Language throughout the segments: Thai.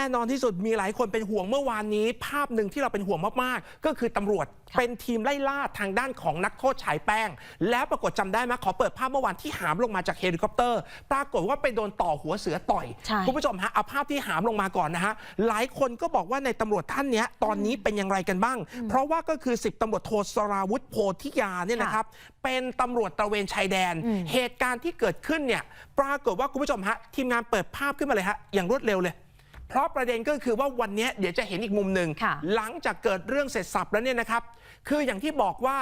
แน่นอนที่สุดมีหลายคนเป็นห่วงเมื่อวานนี้ ภาพหนึ่งที่เราเป็นห่วงมากๆ ก็คือตำรวจค่ะเป็นทีมไล่ล่าทางด้านของนักโทษฉายแป้ง แล้วปรากฏจำได้ไหมขอเปิดภาพเมื่อวานที่หามลงมาจากเฮลิคอปเตอร์ ปรากฏว่าไปโดนต่อหัวเสือต่อยใช่คุณผู้ชมฮะเอาภาพที่หามลงมาก่อนนะฮะหลายคนก็บอกว่าในตำรวจท่านเนี้ยตอนนี้เป็นอย่างไรกันบ้าง เพราะว่าก็คือ 10ตำรวจโทสราวุธโพธิยาเนี่ยนะครับเป็นตำรวจตระเวนชายแดนอืมเหตุการณ์ที่เกิดขึ้นเนี่ยปรากฏว่าคุณผู้ชมฮะทีมงานเปิดภาพขึ้นมาเลยฮะอย่างรวดเร็วเลย เพราะประเด็นก็คือว่าวันนี้เดี๋ยวจะเห็นอีกมุมหนึ่งค่ะหลังจากเกิดเรื่องเสร็จสับแล้วเนี่ยนะครับ คืออย่างที่บอกว่า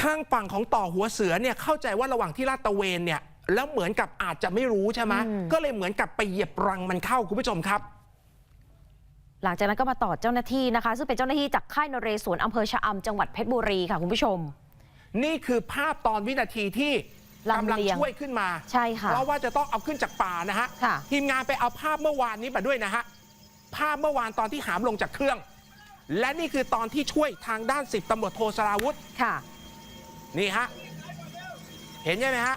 ทางฝั่งของต่อหัวเสือเนี่ยเข้าใจว่าระหว่างที่ลาดตระเวนเนี่ยแล้วเหมือนกับอาจจะไม่รู้ใช่ไหมอืมก็เลยเหมือนกับไปเหยียบรังมันเข้าคุณผู้ชมครับหลังจากนั้นก็มาต่อเจ้าหน้าที่นะคะ ซึ่งเป็นเจ้าหน้าที่จากค่ายนเรศวรอำเภอชะอำจังหวัดเพชรบุรีค่ะคุณผู้ชม นี่คือภาพตอนวินาทีที่ ลำกำลังเลียง ช่วยขึ้นมา ใช่ค่ะ เพราะว่าจะต้องเอาขึ้นจากป่านะฮะ ค่ะ ทีมงานไปเอาภาพเมื่อวานนี้มาด้วยนะฮะ ภาพเมื่อวานตอนที่หามลงจากเครื่อง และนี่คือตอนที่ช่วยทางด้านสิบตำรวจโทสราวุธ ค่ะ นี่ฮะ เห็นใช่ไหมฮะ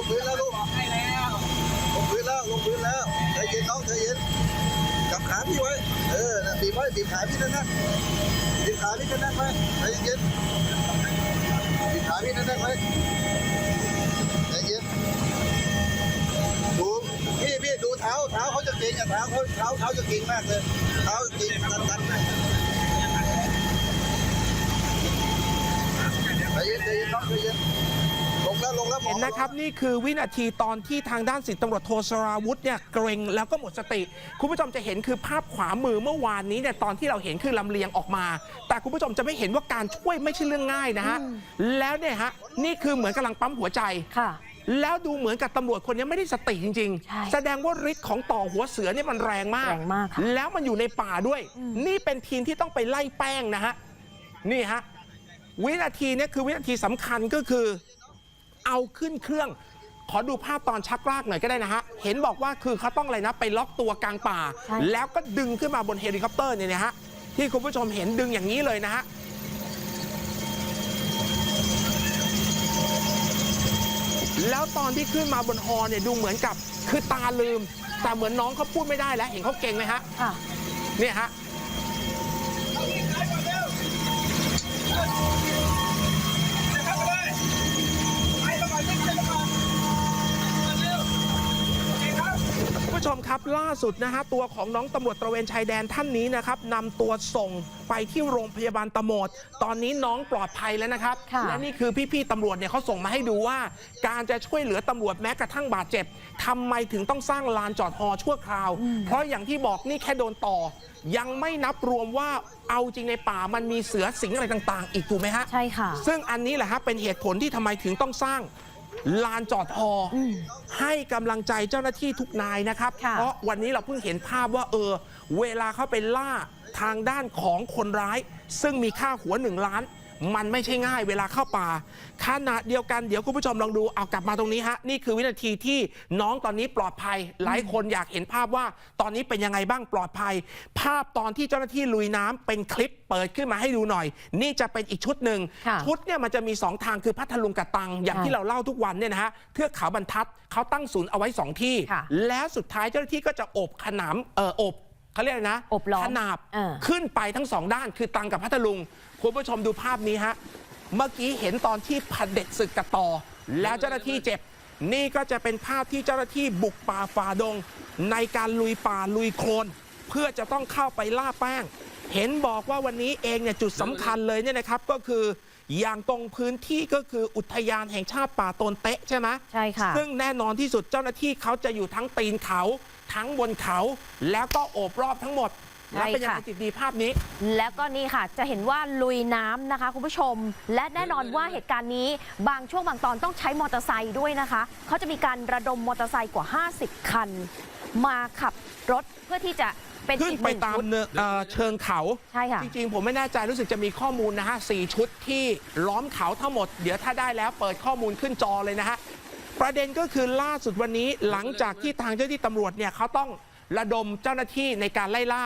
งสู้ไว้ลงพื้นแล้วลูกลงพื้นแล้วลงพื้นแล้วใจเย็นน้องใจเย็นจับขาพี่ไว้เออนะบีบไว้บีบขาพี่นั่นนะบีบขาพี่นั่นนะไว้ใจเย็นปิดขาพี่นั่นได้ไหมใจเย็นดูพี่พี่ดูเท้าเท้าเขาจะเก่งอะเท้าเขาเท้าเท้าจะเก่งมากเลยเท้าเก่งตันตันใจเย็นใจเย็นน้องใจเย็น แล้วลงแล้วหมอเห็นนะครับนี่คือวินาทีตอนที่ทางด้านสิบตำรวจโทสราวุธเนี่ยเกรงแล้วก็หมดสติ คุณผู้ชมจะเห็นคือภาพขวามือเมื่อวานนี้เนี่ยตอนที่เราเห็นคือลำเลียงออกมา แต่คุณผู้ชมจะไม่เห็นว่าการช่วยไม่ใช่เรื่องง่ายนะฮะแล้วเนี่ยฮะนี่คือเหมือนกำลังปั๊มหัวใจค่ะแล้วดูเหมือนกับตำรวจคนนี้ไม่ได้สติจริงใช่ๆแสดงว่าฤทธิ์ของต่อหัวเสือเนี่ยมันแรงมาก แรงมากค่ะแล้วมันอยู่ในป่าด้วย นี่เป็นทีมที่ต้องไปไล่แป้งนะฮะ นี่ฮะ วินาทีเนี้คือวินาทีสำคัญก็คือ เอาขึ้นเครื่อง ขอดูภาพตอนชักลากหน่อยก็ได้นะฮะ เห็นบอกว่าคือเขาต้องอะไรนะ ไปล็อกตัวกลางป่า ใช่ แล้วก็ดึงขึ้นมาบนเฮลิคอปเตอร์เนี่ยนะฮะ ที่คุณผู้ชมเห็นดึงอย่างนี้เลยนะฮะ แล้วตอนที่ขึ้นมาบนฮอเนี่ยดูเหมือนกับคือตาลืม แต่เหมือนน้องเขาพูดไม่ได้แล้ว เห็นเขาเก่งไหมฮะ ค่ะ เนี่ยฮะ ผู้ชมครับล่าสุดนะฮะตัวของน้องตำรวจตระเวนชายแดนท่านนี้นะครับนำตัวส่งไปที่โรงพยาบาลตะโหมด ตอนนี้น้องปลอดภัยแล้วนะครับ ค่ะ และนี่คือพี่ๆตำรวจเนี่ยเขาส่งมาให้ดูว่า การจะช่วยเหลือตำรวจแม้กระทั่งบาดเจ็บทำไมถึงต้องสร้างลานจอดฮอชั่วคราว เพราะอย่างที่บอกนี่แค่โดนต่อ ยังไม่นับรวมว่าเอาจริงในป่ามันมีเสือสิงอะไรต่าง ๆ อีกถูกไหมฮะ ใช่ค่ะ ซึ่งอันนี้แหละฮะเป็นเหตุผลที่ทำไมถึงต้องสร้าง ลานจอดฮออมให้กำลังใจเจ้าหน้าที่ทุกนายนะครับ ค่ะ เพราะวันนี้เราเพิ่งเห็นภาพว่าเออ เวลาเขาไปล่าทางด้านของคนร้าย ซึ่งมีค่าหัวหนึ่งล้าน มันไม่ใช่ง่ายเวลาเข้าป่าขณะเดียวกันเดี๋ยวคุณผู้ชมลองดูเอากลับมาตรงนี้ฮะนี่คือวินาทีที่น้องตอนนี้ปลอดภัย หลายคนอยากเห็นภาพว่าตอนนี้เป็นยังไงบ้างปลอดภัย ภาพตอนที่เจ้าหน้าที่ลุยน้ำเป็นคลิปเปิดขึ้นมาให้ดูหน่อย นี่จะเป็นอีกชุดหนึ่งค่ะชุดเนี่ยมันจะมี 2 ทางคือพัทลุงกับตัง อย่างใช่ที่เราเล่าทุกวันเนี่ยนะฮะเทือกเขาบรรทัดเขาตั้งศูนย์เอาไว้ 2 ที่ค่ะแล้วสุดท้ายเจ้าหน้าที่ก็จะอบขนามเอออบ เขาเรียกอะไรนะอบล้อมขนาบเออ ขึ้นไปทั้งสองด้านคือตังกับพัทลุง คุณผู้ชมดูภาพนี้ฮะ เมื่อกี้เห็นตอนที่พันเด็ดศึกกับต่อ แล้วเจ้าหน้าที่เจ็บ นี่ก็จะเป็นภาพที่เจ้าหน้าที่บุกป่าฝ่าดง ในการลุยป่าลุยโคลนเพื่อจะต้องเข้าไปล่าแป้ง เห็นบอกว่าวันนี้เองเนี่ยจุดสำคัญเลยเนี่ยนะครับก็คืออย่างตรงพื้นที่ก็คืออุทยานแห่งชาติป่าโตนเต๊ะใช่ไหม ใช่ค่ะ ซึ่งแน่นอนที่สุดเจ้าหน้าที่เขาจะอยู่ทั้งตีนเขา ทั้งบนเขา แล้วก็โอบรอบทั้งหมดใช่แล้วเป็นยังไงค่ะจิตดีภาพนี้ แล้วก็นี่ค่ะ จะเห็นว่าลุยน้ำนะคะคุณผู้ชม และแน่นอนว่าเหตุการณ์นี้บางช่วงบางตอนต้องใช้มอเตอร์ไซค์ด้วยนะคะ เขาจะมีการระดมมอเตอร์ไซค์กว่า 50 คัน มาขับรถเพื่อที่จะเป็นขึ้นอีกหไปนึ่งตามชุดเนินเอ่อเชิงเขาใช่ค่ะจริงๆ ผมไม่แน่ใจรู้สึกจะมีข้อมูลนะฮะสี่ชุดที่ล้อมเขาทั้งหมด เดี๋ยวถ้าได้แล้วเปิดข้อมูลขึ้นจอเลยนะฮะ ประเด็นก็คือล่าสุดวันนี้หลังจากที่ทางเจ้าหน้าที่ตำรวจเนี่ยเขาต้องระดมเจ้าหน้าที่ในการไล่ล่า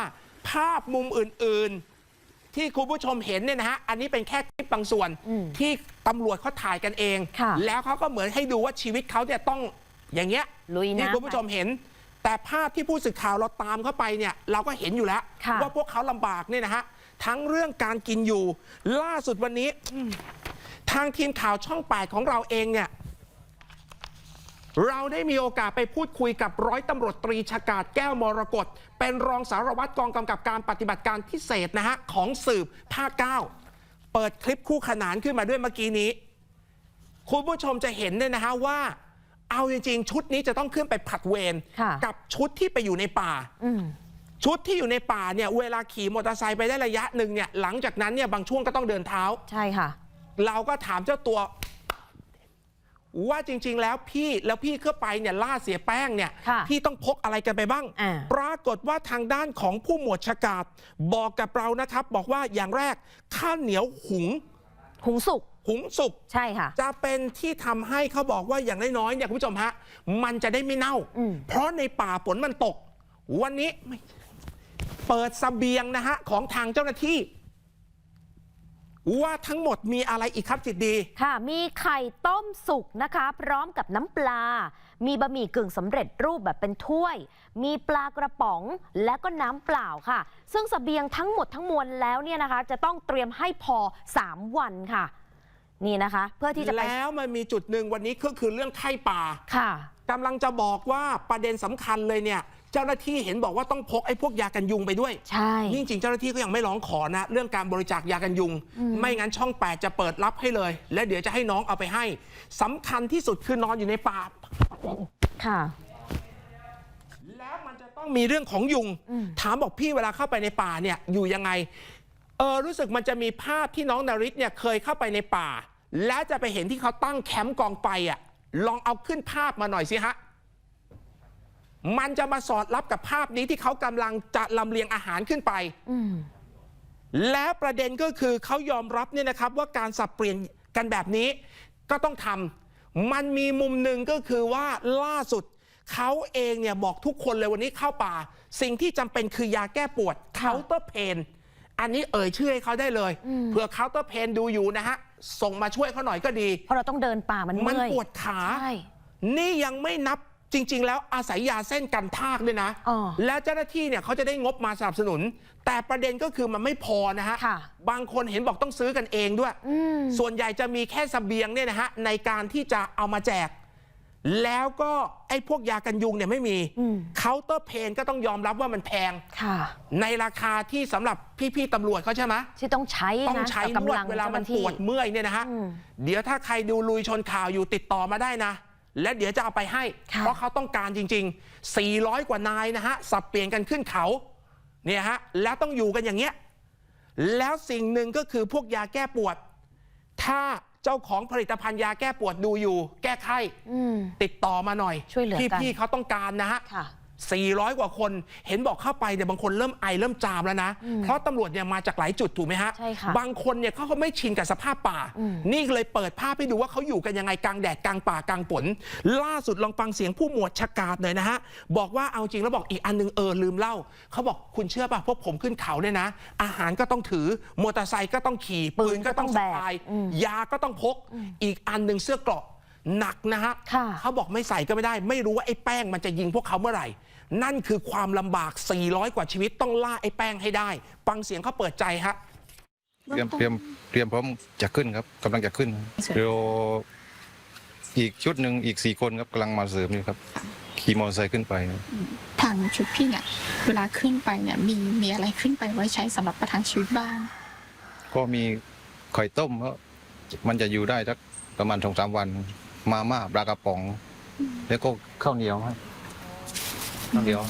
ภาพมุมอื่น ๆ ที่คุณผู้ชมเห็นเนี่ยนะฮะอันนี้เป็นแค่คลิปบางส่วนอืมที่ตำรวจเขาถ่ายกันเองค่ะแล้วเขาก็เหมือนให้ดูว่าชีวิตเขาเนี่ยต้องอย่างเงี้ยลุยที่น้ำคุณผู้ชมเห็น แต่ภาพที่ผู้สื่อข่าวเราตามเข้าไปเนี่ยเราก็เห็นอยู่แล้วค่ะว่าพวกเขาลำบากเนี่ยนะฮะทั้งเรื่องการกินอยู่ ล่าสุดวันนี้อืมทางทีมข่าวช่องแปดของเราเองเนี่ย เราได้มีโอกาสไปพูดคุยกับร้อยตำรวจตรีชากาศแก้วมรกตเป็นรองสารวัตรกองกำกับการปฏิบัติการพิเศษนะฮะของสืบภาคเก้าเปิดคลิปคู่ขนานขึ้นมาด้วยเมื่อกี้นี้ คุณผู้ชมจะเห็นเนี่ยนะฮะว่า เอาจริงๆ ชุดนี้จะต้องขึ้นไปผลัดเวรค่ะกับชุดที่ไปอยู่ในป่าอืมชุดที่อยู่ในป่าเนี่ย เวลาขี่มอเตอร์ไซค์ไปได้ระยะหนึ่งเนี่ยหลังจากนั้นเนี่ยบางช่วงก็ต้องเดินเท้า ใช่ค่ะ เราก็ถามเจ้าตัว ว่าจริง ๆ แล้วพี่แล้วพี่เข้าไปเนี่ยล่าเสียแป้งเนี่ยค่ะพี่ต้องพกอะไรกันไปบ้างอ่าปรากฏว่าทางด้านของผู้หมวดชากาศบอกกับเรานะครับ บอกว่าอย่างแรกข้าวเหนียวหุงหุงสุกหุงสุกใช่ค่ะ จะเป็นที่ทำให้เขาบอกว่าอย่างน้อยๆเนี่ยคุณผู้ชมฮะมันจะได้ไม่เน่าอืมเพราะในป่าฝนมันตก วันนี้ไม่เปิดสเสบียงนะฮะของทางเจ้าหน้าที่ ว่าทั้งหมดมีอะไรอีกครับจิตดี ค่ะ มีไข่ต้มสุกนะคะ พร้อมกับน้ำปลา มีบะหมี่กึ่งสำเร็จรูปแบบเป็นถ้วย มีปลากระป๋องและก็น้ำเปล่าค่ะ ซึ่งสเสบียงทั้งหมดทั้งมวลแล้วเนี่ยนะคะ จะต้องเตรียมให้พอ 3 วันค่ะ นี่นะคะ เพื่อที่จะไปแล้วมันมีจุดหนึ่งวันนี้ก็คือเรื่องไข้ป่าค่ะกำลังจะบอกว่าประเด็นสำคัญเลยเนี่ย เจ้าหน้าที่เห็นบอกว่าต้องพกไอ้พวกยากันยุงไปด้วยใช่ นี่จริงๆเจ้าหน้าที่ก็ยังไม่ร้องขอนะ เรื่องการบริจาคยากันยุง ไม่งั้นช่อง8จะเปิดรับให้เลย และเดี๋ยวจะให้น้องเอาไปให้สำคัญที่สุดคือนอนอยู่ในป่า ค่ะ แล้วมันจะต้องมีเรื่องของยุง อืม ถามบอกพี่เวลาเข้าไปในป่าเนี่ยอยู่ยังไง เออรู้สึกมันจะมีภาพที่น้องนาริศเนี่ยเคยเข้าไปในป่า แล้วจะไปเห็นที่เขาตั้งแคมป์กองไฟอะ ลองเอาขึ้นภาพมาหน่อยสิฮะ มันจะมาสอดรับกับภาพนี้ที่เขากำลังจะลำเลียงอาหารขึ้นไปอืมแล้วประเด็นก็คือเขายอมรับเนี่ยนะครับ ว่าการสับเปลี่ยนกันแบบนี้ ก็ต้องทำมันมีมุมหนึ่งก็คือว่าล่าสุดเขาเองเนี่ยบอกทุกคนเลยวันนี้เข้าป่า สิ่งที่จำเป็นคือยาแก้ปวดเคาน์เตอร์เพนอันนี้เอ่ยชื่อให้เขาได้เลยอืมเผื่อเคาน์เตอร์เพนดูอยู่นะฮะส่งมาช่วยเขาหน่อยก็ดี เพราะเราต้องเดินป่ามันมันเมื่อยปวดขาใช่นี่ยังไม่นับ จริง ๆ แล้วอาศัยยาเส้นกันทากด้วยนะ อ๋อและเจ้าหน้าที่เนี่ยเขาจะได้งบมาสนับสนุน แต่ประเด็นก็คือมันไม่พอนะฮะ ค่ะบางคนเห็นบอกต้องซื้อกันเองด้วย อืม ส่วนใหญ่จะมีแค่เสบียงเนี่ยนะฮะในการที่จะเอามาแจก แล้วก็ไอ้พวกยากันยุงเนี่ยไม่มีอืม เคาน์เตอร์เพนก็ต้องยอมรับว่ามันแพง ค่ะ ในราคาที่สำหรับพี่ๆตำรวจเขาใช่ไหม ที่ต้องใช้ต้องนะใช้กับนวกำดลังเวลามันจ้หปวดเมื่อยเนี่ยนะฮะ อืม เดี๋ยวถ้าใครดูลุยชนข่าวอยู่ติดต่อมาได้นะ และเดี๋ยวจะเอาไปให้ค่ะเพราะเขาต้องการจริง ๆ 400 กว่านายนะฮะ สับเปลี่ยนกันขึ้นเขา เนี่ยฮะ แล้วต้องอยู่กันอย่างเงี้ย แล้วสิ่งหนึ่งก็คือพวกยาแก้ปวด ถ้าเจ้าของผลิตภัณฑ์ยาแก้ปวดดูอยู่ แก้ไข้อืมติดต่อมาหน่อยช่วยเหลือกันพี่ๆเขาต้องการนะฮะค่ะ 400 กว่าคน เห็นบอกเข้าไปเนี่ยบางคนเริ่มไอเริ่มจามแล้วนะ เพราะตำรวจเนี่ยมาจากหลายจุดถูกไหมฮะ ใช่ค่ะ บางคนเนี่ยเขาก็ไม่ชินกับสภาพป่าอืมนี่เลยเปิดภาพให้ดูว่าเขาอยู่กันยังไงกลางแดดกลางป่ากลางฝนล่าสุดลองฟังเสียงผู้หมวดชากาดหน่อยนะฮะ บอกว่าเอาจริงแล้วบอกอีกอันหนึงเออลืมเล่าเขาบอกคุณเชื่อป่ะพวกผมขึ้นเขาเนี่ยนะ อาหารก็ต้องถือมอเตอร์ไซค์ก็ต้องขี่ปืปืนนก็ก็ต้ต้อองงแบสะกพายอืมยาก็ต้องพก อีกอันหนึ่งเสื้อเกราะ หนักนะฮะค่ะเขาบอกไม่ใส่ก็ไม่ได้ ไม่รู้ว่าไอ้แป้งมันจะยิงพวกเขาเมื่อไหร่ นั่นคือความลำบาก 400 กว่าชีวิตต้องล่าไอ้แป้งให้ได้ ฟังเสียงเขาเปิดใจฮะเตรียมเตรียมเตรียมพร้อมจะขึ้นครับกำลังจะขึ้นเดี๋ยวอีกชุดหนึ่งอีกสี่คนครับกำลังมาเสริมนี่ครับ ขี่มอเตอร์ไซค์ขึ้นไปทางชุดพี่เนี่ยเวลาขึ้นไปเนี่ยมีมีอะไรขึ้นไปไว้ใช้สำหรับประทังชีวิตบ้าง ก็มีไข่ต้มเพราะมันจะอยู่ได้สักประมาณสองสามวัน มาม่าปลากระป๋อง แล้วก็ข้าวเหนียวครับข้าวเหนียว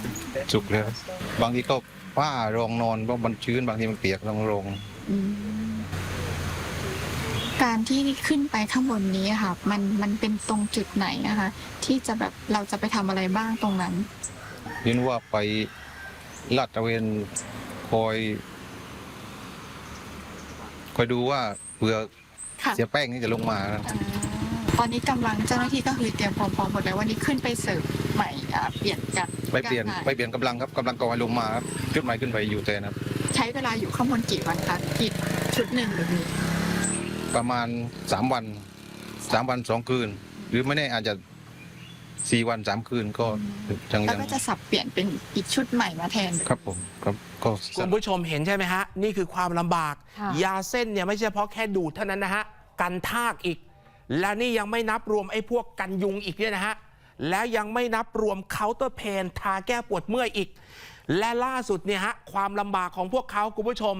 สุกเลยครับบางทีก็ผ้ารองนอนเพราะมันชื้นบางทีมันเปียกต้องรองอืมการที่ขึ้นไปข้างบนนี้อะค่ะ มันมันเป็นตรงจุดไหนนะคะที่จะแบบเราจะไปทำอะไรบ้างตรงนั้นเห็นว่าไปลาดตระเวนคอย คอยดูว่าเผื่อค่ะเสียแป้งนี่จะลงมา อ่า ตอนนี้กำลังเจ้าหน้าที่ก็คือเตรียมพร้อมๆหมดแล้ววันนี้ขึ้นไปเสิร์ฟใหม่อ่าเปลี่ยนกันไปเปลี่ยนกาไปเปลี่ยนกำลังครับกำลังกองให้ลงมาครับชุดใหม่ขึ้นไปอยู่แทนครับ ใช้เวลาอยู่ข้างบนกี่วันคะกี่ชุดหนึ่งหรือมีประมาณสามวันสามวันสองคืน หรือไม่แน่อาจจะสี่วันสามคืนก็ยังแล้วยังก็จะสับเปลี่ยนเป็นอีกชุดใหม่มาแทน ครับผมครับก็คุณผู้ชมเห็นใช่ไหมฮะ นี่คือความลำบาก ค่ะ ยาเส้นเนี่ยไม่ใช่เฉพาะแค่ดูดเท่านั้นนะฮะ กันทากอีก และนี่ยังไม่นับรวมไอ้พวกกันยุงอีกเนี่ยนะฮะ แล้วยังไม่นับรวมเคาน์เตอร์เพนทาแก้ปวดเมื่อยอีก และล่าสุดเนี่ยฮะความลำบากของพวกเขาคุณผู้ชม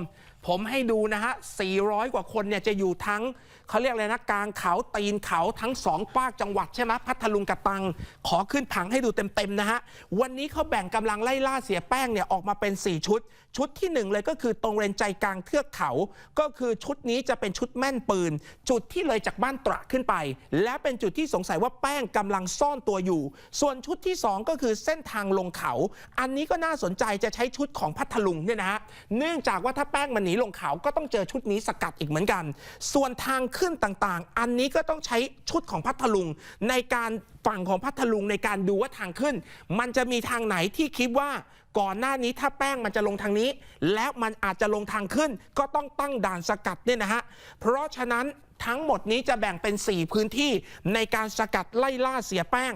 ผมให้ดูนะฮะ 400 กว่าคนเนี่ยจะอยู่ทั้งเขาเรียกอะไรนะกลางเขาตีนเขาทั้งสองภาคจังหวัดใช่ไหมพัทลุงกับตัง ขอขึ้นผังให้ดูเต็มๆนะฮะ วันนี้เขาแบ่งกำลังไล่ล่าเสียแป้งเนี่ยออกมาเป็น 4 ชุด ชุดที่หนึ่งเลยก็คือตรงเรนใจกลางเทือกเขา ก็คือชุดนี้จะเป็นชุดแม่นปืน จุดที่เลยจากบ้านตระขึ้นไป และเป็นจุดที่สงสัยว่าแป้งกำลังซ่อนตัวอยู่ ส่วนชุดที่ 2 ก็คือเส้นทางลงเขา อันนี้ก็น่าสนใจจะใช้ชุดของพัทลุงเนี่ยนะฮะเนื่องจากว่าถ้าแป้งมันหนีลงเขาก็ต้องเจอชุดนี้สกัดอีกเหมือนกัน ส่วนทางขึ้นต่างๆ อันนี้ก็ต้องใช้ชุดของพัทลุง ในการฝั่งของพัทลุงในการดูว่าทางขึ้น มันจะมีทางไหนที่คิดว่าก่อนหน้านี้ถ้าแป้งมันจะลงทางนี้ แล้วมันอาจจะลงทางขึ้น ก็ต้องตั้งด่านสกัดเนี่ยนะฮะเพราะฉะนั้นทั้งหมดนี้จะแบ่งเป็น 4 พื้นที่ในการสกัดไล่ล่าเสียแป้ง